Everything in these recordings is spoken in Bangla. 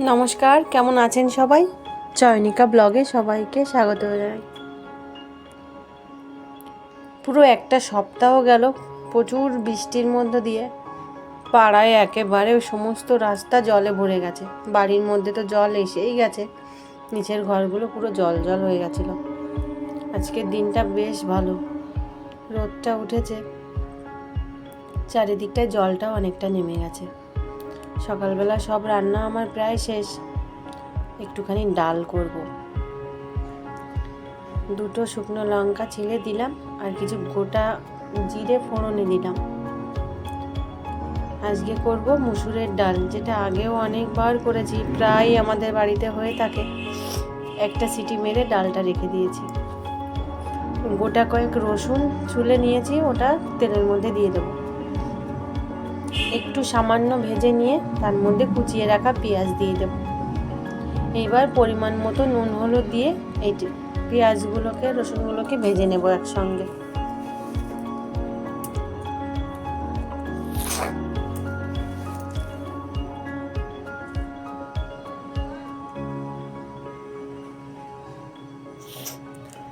নমস্কার, কেমন আছেন সবাই? চয়নিকা ব্লগে সবাইকে স্বাগত জানাই। পুরো একটা সপ্তাহ গেল, প্রচুর বৃষ্টির মধ্য দিয়ে পাড়ায় একেবারে সমস্ত রাস্তা জলে ভরে গেছে। বাড়ির মধ্যে তো জল এসেই গেছে, নিচের ঘরগুলো পুরো জল জল হয়ে গেছিল। আজকের দিনটা বেশ ভালো, রোদটা উঠেছে, চারিদিকটায় জলটাও অনেকটা নেমে গেছে। সকালবেলা সব রান্না আমার প্রায় শেষ। একটুখানি ডাল করব। দুটো শুকনো লঙ্কা ছিলে দিলাম আর কিছু গোটা জিরে ফোড়নে দিলাম। আজকে করব মুসুরের ডাল, যেটা আগেও অনেকবার করেছি প্রায় আমাদের বাড়িতে হয়ে থাকে। একটা সিটি মেরে ডালটা রেখে দিয়েছি। গোটা কয়েক রসুন ছুলে নিয়েছি, ওটা তেলের মধ্যে দিয়ে দেবো। একটু সামান্য ভেজে নিয়ে তার মধ্যে কুচিয়ে রাখা পেঁয়াজ দিয়ে দেব। এইবার পরিমাণ মতো নুন হলুদ দিয়ে এই পেঁয়াজগুলোকে, রসুনগুলোকে ভেজে নেব একসঙ্গে।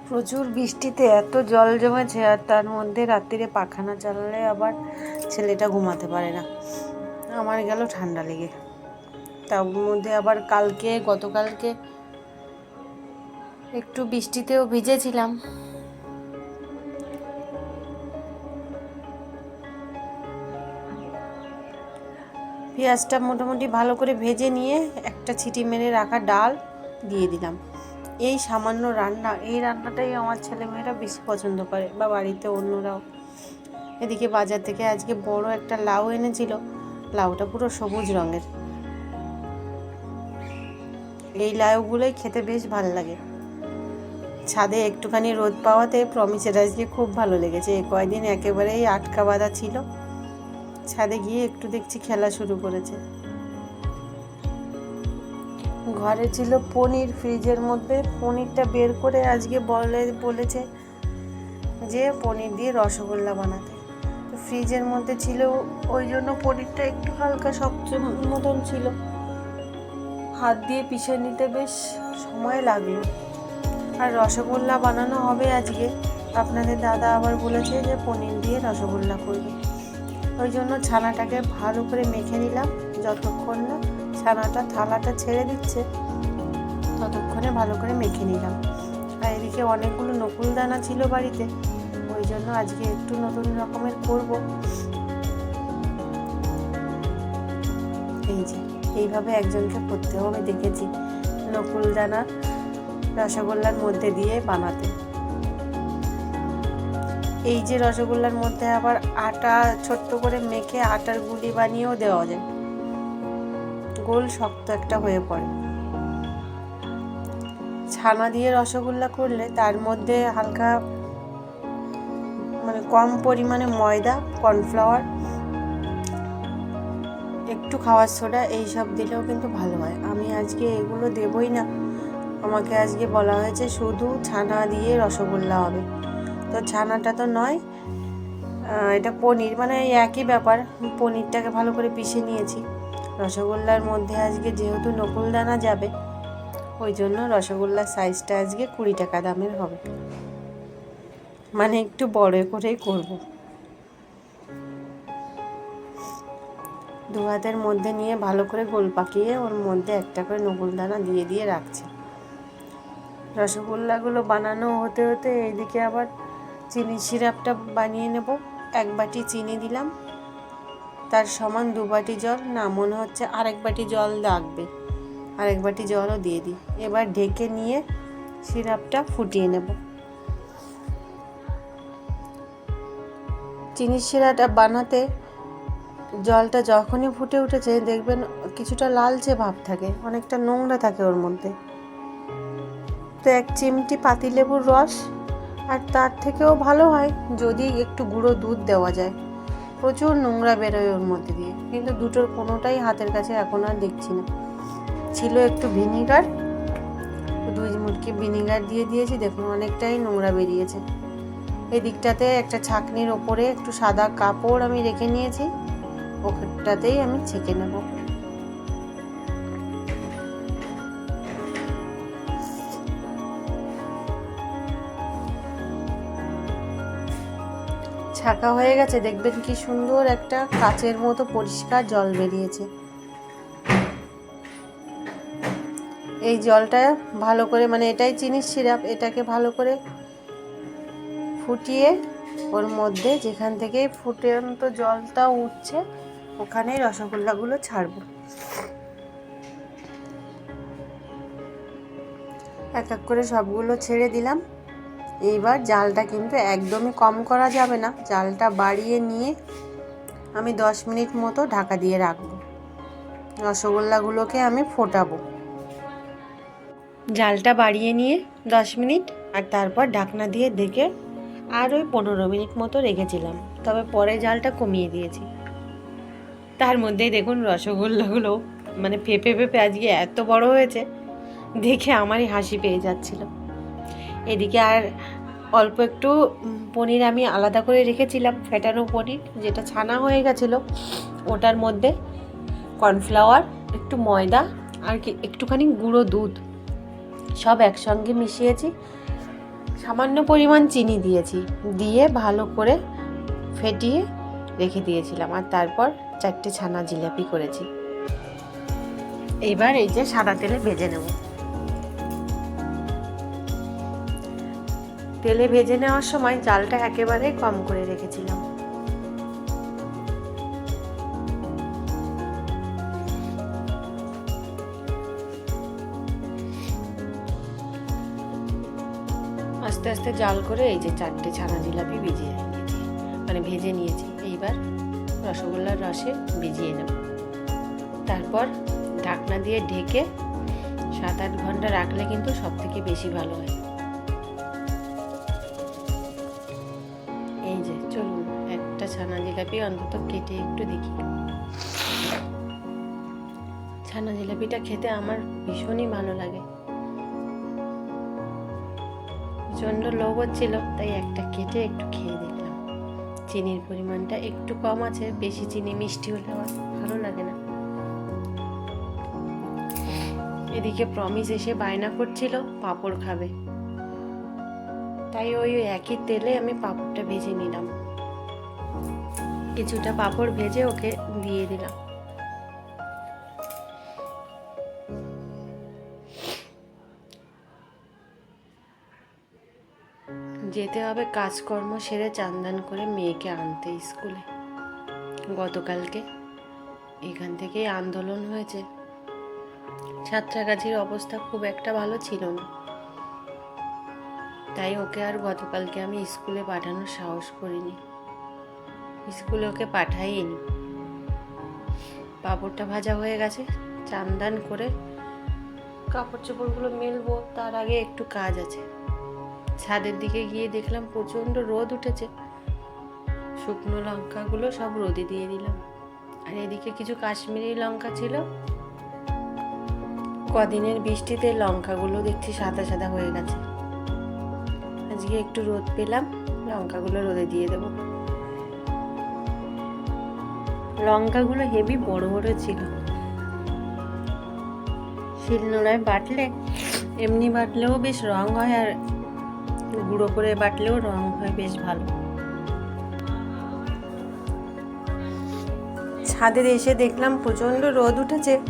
প্রচুর বৃষ্টিতে এত জল জমেছে আর তার মধ্যে রাত্রিরে পাখানা চালালে আবার ছেলেটা ঘুমাতে পারে না। আমার গেল ঠান্ডা লেগে। তার মধ্যে আবার কালকে, গতকালকে একটু বৃষ্টিতেও ভিজেছিলাম। পেঁয়াজটা মোটামুটি ভালো করে ভেজে নিয়ে একটা ছিটি মেরে রাখা ডাল দিয়ে দিলাম। এই সামান্য রান্না, এই রান্নাটাই আমার ছেলেমেয়েরা বেশি পছন্দ করে বা বাড়িতে অন্যরাও এদিকে বাজার থেকে আজকে বড় একটা লাউ এনেছিল। লাউটা পুরো সবুজ রঙের। এই লাউগুলোই খেতে বেশ ভালো লাগে। ছাদে একটুখানি রোদ পাওয়াতে প্রমিসের আজকে খুব ভালো লেগেছে। এই কয়দিন একেবারেই আটকা বাঁধা ছিল। ছাদে গিয়ে একটু দেখছি খেলা শুরু করেছে। ঘরে ছিল পনির। ফ্রিজের মধ্যে পনিরটা বের করে আজকে বলে, বলেছে যে পনির দিয়ে রসগোল্লা বানাতে। ফ্রিজের মধ্যে ছিল, ওই জন্য পনিরটা একটু হালকা শক্ত মতন ছিল। হাত দিয়ে পিষে নিতে বেশ সময় লাগল। আর রসগোল্লা বানানো হবে আজকে। আপনাদের দাদা আবার বলেছে যে পনির দিয়ে রসগোল্লা করবে। ওই জন্য ছানাটাকে ভালো করে মেখে নিলাম। যতক্ষণ না ছানাটা থালাটা ছেড়ে দিচ্ছে, ততক্ষণে ভালো করে মেখে নিলাম। আর এদিকে অনেকগুলো নকুল দানা ছিল বাড়িতে। ওই জন্য আজকে একটু নতুন রকমের করব। এই যে, এইভাবে একজনকে করতে হবে দেখেছি নকুল দানা রসগোল্লার মধ্যে দিয়ে বানাতে। এই যে রসগোল্লার মধ্যে আবার আটা ছোট্ট করে মেখে আটার গুলি বানিয়েও দেওয়া যায়। গোল শক্ত একটা হয়ে পড়ে। ছানা দিয়ে রসগোল্লা করলে তার মধ্যে হালকা মানে কম পরিমাণে ময়দা, কর্নফ্লাওয়ার, একটু খাওয়ার সোডা, এইসব দিলেও কিন্তু ভালো হয়। আমি আজকে এগুলো দেবই না। আমাকে আজকে বলা হয়েছে শুধু ছানা দিয়ে রসগোল্লা হবে। তো ছানাটা তো নয় এটা পনির। মানে একই ব্যাপার, পনিরটাকে ভালো করে পিষে নিয়েছি। রসগোল্লার মধ্যে আজকে যেহেতু নকুল দানা যাবে, ওই জন্য রসগোল্লার সাইজটা আজকে কুড়ি টাকা দামের হবে। মানে একটু বড় করেই করব। দু হাতের মধ্যে নিয়ে ভালো করে গোল পাকিয়ে ওর মধ্যে একটা করে নকুল দানা দিয়ে দিয়ে রাখছে। রসগোল্লাগুলো বানানো হতে হতে এইদিকে আবার চিনি সিরাপটা বানিয়ে নেব। এক বাটি চিনি দিলাম। তার সমান দু বাটি জল। না, মনে হচ্ছে আরেক বাটি জল লাগবে। আরেক বাটি জলও দিয়ে দিই। এবার ঢেকে নিয়ে সিরাপটা ফুটিয়ে নেব। চিনি সিরাটা বানাতে জলটা যখনই ফুটে উঠেছে, দেখবেন কিছুটা লালচে ভাব থাকে, অনেকটা নোংরা থাকে ওর মধ্যে। তো এক চিমটি পাতিলেবুর রস, আর তার থেকেও ভালো হয় যদি একটু গুঁড়ো দুধ দেওয়া যায়। প্রচুর নোংরা বেরোয় ওর মধ্যে দিয়ে, কিন্তু দুটোর কোনোটাই হাতের কাছে এখন আর দেখছি না। ছিল একটু ভিনিগার, দুই মুটকি ভিনিগার দিয়ে দিয়েছি, দেখুন অনেকটাই নোংরা বেরিয়েছে। এই দিকটাতে একটা ছাকনির ওপরে একটু সাদা কাপড় আমি রেখে নিয়েছি। ওখানটাতেই আমি ছেঁকে নেব। ছাকা হয়ে গেছে। দেখবেন কি সুন্দর একটা কাচের মতো পরিষ্কার জল বেরিয়েছে। এই জলটা ভালো করে মানে এটাই চিনির সিরাপ, এটাকে ভালো করে ফুটিয়ে ওর মধ্যে যেখান থেকে ফুটন্ত জলটা উঠছে, ওখানেই রসগোল্লাগুলো ছাড়বো। এক এক করে সবগুলো ছেড়ে দিলাম। এইবার জালটা কিন্তু একদমই কম করা যাবে না। জালটা বাড়িয়ে নিয়ে আমি দশ মিনিট মতো ঢাকা দিয়ে রাখব। রসগোল্লাগুলোকে আমি ফোটাবো। জালটা বাড়িয়ে নিয়ে দশ মিনিট আর তারপর ঢাকনা দিয়ে দেখে আর ওই পনেরো মিনিট মতো রেখেছিলাম, তবে পরে জালটা কমিয়ে দিয়েছি। তার মধ্যেই দেখুন রসগোল্লাগুলো মানে পেঁপে পেঁপে আজকে এত বড় হয়েছে, দেখে আমারই হাসি পেয়ে যাচ্ছিল। এদিকে আর অল্প একটু পনির আমি আলাদা করে রেখেছিলাম ফেটানো পনির, যেটা ছানা হয়ে গেছিল, ওটার মধ্যে কর্নফ্লাওয়ার, একটু ময়দা আর কি একটুখানি গুঁড়ো দুধ, সব একসঙ্গে মিশিয়েছি। সামান্য পরিমাণ চিনি দিয়েছি। দিয়ে ভালো করে ফেটিয়ে রেখে দিয়েছিলাম আর তারপর চারটে ছানা জিলাপি করেছি। এবার এই যে সাদা তেলে ভেজে নেব। তেলে ভেজে নেওয়ার সময় চালটা একেবারে কম করে রেখেছিলাম। আস্তে আস্তে জাল করে এই যে চারটে ছানা জিলাপি ভিজিয়ে নিয়েছি। মানে ভেজে নিয়েছি। এইবার রসগোল্লার রসে ভিজিয়ে নেব। তারপর ঢাকনা দিয়ে ঢেকে সাত আট ঘণ্টা রাখলে কিন্তু সব থেকে বেশি ভালো হয়। এই যে চলুন, একটা ছানা জিলাপি অন্তত কেটে একটু দেখি। ছানা জিলাপিটা খেতে আমার ভীষণই ভালো লাগে। প্রচণ্ড লোভ হচ্ছিল, তাই একটা কেটে একটু খেয়ে দেখলাম। চিনির পরিমাণটা একটু কম আছে, বেশি চিনি মিষ্টি হলে আমার ভালো লাগে না। এদিকে প্রমিস এসে বায়না করছিল, পাঁপড় খাবে। তাই ওই একই তেলে আমি পাঁপড়টা ভেজে নিলাম। কিছুটা পাঁপড় ভেজে ওকে দিয়ে দিলাম। যেতে হবে কাজকর্ম সেরে চান্দান করে মেয়েকে আনতে স্কুলে। গতকালকে এখান থেকেই আন্দোলন হয়েছে। সাঁতরাগাছির অবস্থা খুব একটা ভালো ছিল না। তাই ওকে আর গতকালকে আমি স্কুলে পাঠানোর সাহস করিনি। স্কুলে ওকে পাঠাইনি। পাঁপড়টা ভাজা হয়ে গেছে। চান্দান করে কাপড় চোপড়গুলো মেলবো, তার আগে একটু কাজ আছে। ছাদের দিকে গিয়ে দেখলাম প্রচণ্ড রোদ উঠেছে। শুকনো লঙ্কাগুলো সব রোদে দিয়ে দিলাম। আর এদিকে কিছু কাশ্মীরি লঙ্কা ছিল। কদিনের বৃষ্টিতে লঙ্কাগুলো দেখছি সাদা সাদা হয়ে গেছে। আজকে একটু রোদ পেলাম, লঙ্কাগুলো রোদে দিয়ে দেবো। লঙ্কাগুলো হেভি বড় বড় ছিল। শিলনোড়ায় বাটলে এমনি বাটলেও বেশ রং হয় আর গুঁড়ো করে বাটলেও রং হয় বেশ ভালো। ছাদে এসে দেখলাম প্রচণ্ড রোদ উঠেছে।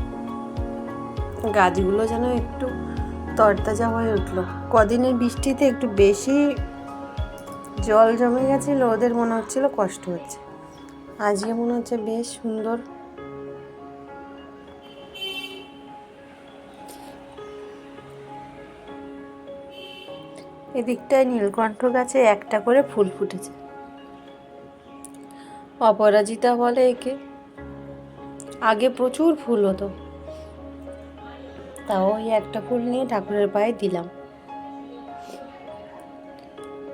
গাছগুলো যেন একটু তরতাজা হয়ে উঠল। কদিনের বৃষ্টিতে একটু বেশি জল জমে গেছিল ওদের মনে হচ্ছিল কষ্ট হচ্ছে। আজকে মনে হচ্ছে বেশ সুন্দর এদিকটায় নীলকণ্ঠ গাছে একটা করে ফুল ফুটেছে। অপরাজিতা বলে, একে, আগে প্রচুর ফুল হতো। তাও ওই একটা ফুল নিয়ে ঠাকুরের পায়ে দিলাম।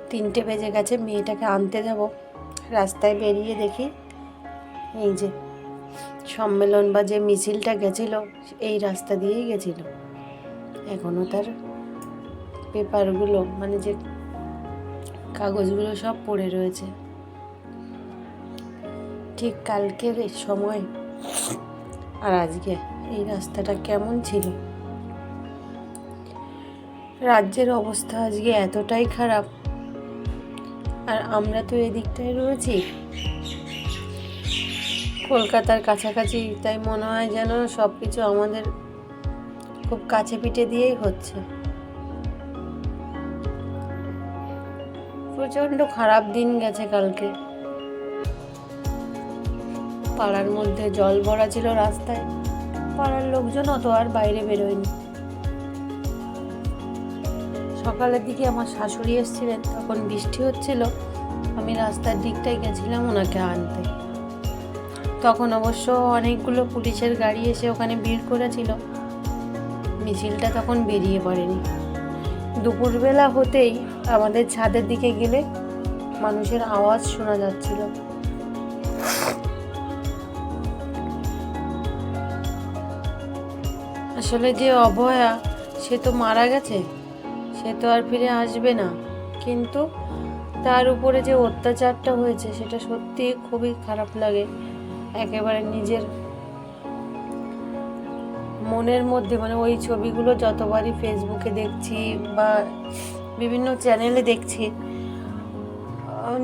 তিনটে বেজে গেছে, মেয়েটাকে আনতে যাব রাস্তায় বেরিয়ে দেখি, এই যে সম্মেলন বা যে মিছিলটা গেছিল, এই রাস্তা দিয়েই গেছিল। এখনও তার পেপারগুলো মানে যে কাগজগুলো সব পড়ে রয়েছে। ঠিক কালকের সময়। আর আজকে এই রাস্তাটা কেমন ছিল? রাজ্যের অবস্থা আজকে এতটাই খারাপ। আর আমরা তো এদিকটায় রয়েছি। কলকাতার কাছাকাছি, তাই মনে হয় যেন সব কিছু আমাদের খুব কাছে পিঠে দিয়েই হচ্ছে। প্রচণ্ড খারাপ দিন গেছে কালকে। পাড়ার মধ্যে জল ভরা ছিল রাস্তায়। পাড়ার লোকজন অত আর বাইরে বেরোয়নি। সকালের দিকে আমার শাশুড়ি এসেছিলেন, তখন বৃষ্টি হচ্ছিল। আমি রাস্তার দিকটায় গেছিলাম ওনাকে আনতে। তখন অবশ্য অনেকগুলো পুলিশের গাড়ি এসে ওখানে ভিড় করেছিল। মিছিলটা তখন বেরিয়ে পড়েনি। দুপুরবেলা হতেই আমাদের ছাদের দিকে গেলে মানুষের আওয়াজ শোনা যাচ্ছিল। আসলে যে অভয়া সে তো মারা গেছে। সে তো আর ফিরে আসবে না। কিন্তু তার উপরে যে অত্যাচারটা হয়েছে, সেটা সত্যি খুবই খারাপ লাগে। একেবারে নিজের মনের মধ্যে মানে ওই ছবিগুলো যতবারই ফেসবুকে দেখছি বা বিভিন্ন চ্যানেলে দেখছি।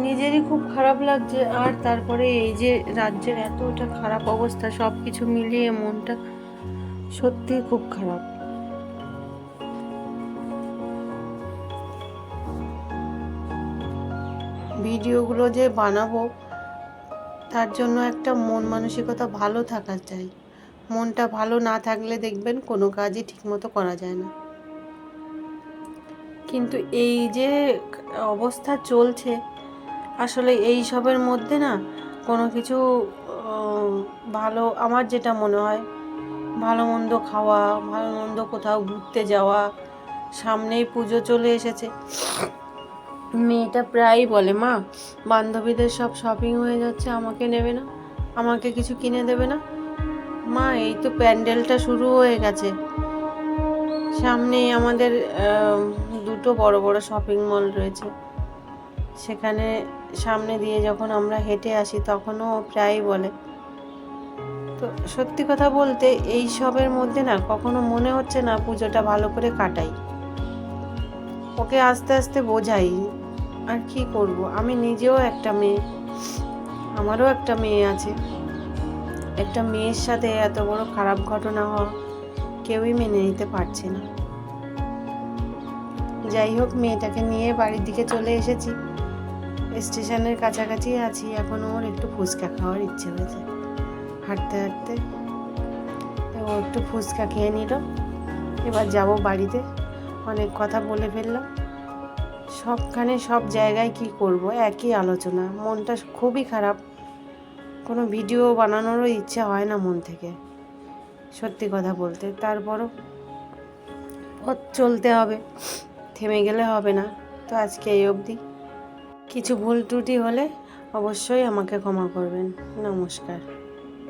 নিজেরই খুব খারাপ লাগছে। আর তারপরে এই যে রাজ্যের এতটা খারাপ অবস্থা সব কিছু মিলিয়ে মনটা সত্যিই খুব খারাপ। ভিডিওগুলো যে বানাবো, তার জন্য একটা মন মানসিকতা ভালো থাকা চাই। মনটা ভালো না থাকলে দেখবেন কোনো কাজই ঠিকমতো করা যায় না। কিন্তু এই যে অবস্থা চলছে, আসলে এই সবের মধ্যে না কোনো কিছু ভালো, আমার যেটা মনে হয়, ভালো মন্দ খাওয়া, ভালো মন্দ কোথাও ঘুরতে যাওয়া, সামনেই পুজো চলে এসেছে। মেয়েটা প্রায়ই বলে, মা, বান্ধবীদের সব শপিং হয়ে যাচ্ছে, আমাকে নেবে না, আমাকে কিছু কিনে দেবে না। মা, এই তো প্যান্ডেলটা শুরু হয়ে গেছে। সামনেই আমাদের দুটো বড় বড় শপিং মল রয়েছে। সেখানে সামনে দিয়ে যখন আমরা হেঁটে আসি, তখনও প্রায়ই বলে। তো সত্যি কথা বলতে, এই সবের মধ্যে না কখনো মনে হচ্ছে না পুজোটা ভালো করে কাটাই। ওকে আস্তে আস্তে বোঝাই, আর কি করব? আমি নিজেও একটা মেয়ে, আমারও একটা মেয়ে আছে। একটা মেয়ের সাথে এত বড় খারাপ ঘটনা হওয়া কেউই মেনে নিতে পারছে না। যাই হোক, মেয়েটাকে নিয়ে বাড়ির দিকে চলে এসেছি। স্টেশনের কাছাকাছি আছি, এখন ওর একটু ফুচকা খাওয়ার ইচ্ছে হয়েছে। হাঁটতে হাঁটতে। ও একটু ফুচকা খেয়ে নিল। এবার যাব বাড়িতে। অনেক কথা বলে ফেললাম। সবখানে সব জায়গায় কি করব, একই আলোচনা। মনটা খুবই খারাপ। কোনো ভিডিও বানানোরও ইচ্ছে হয় না মন থেকে। সত্যি কথা বলতে, তারপরও পথ চলতে হবে। থেমে গেলে হবে না। তো আজকে এই অবধি। কিছু ভুল ত্রুটি হলে অবশ্যই আমাকে ক্ষমা করবেন। নমস্কার।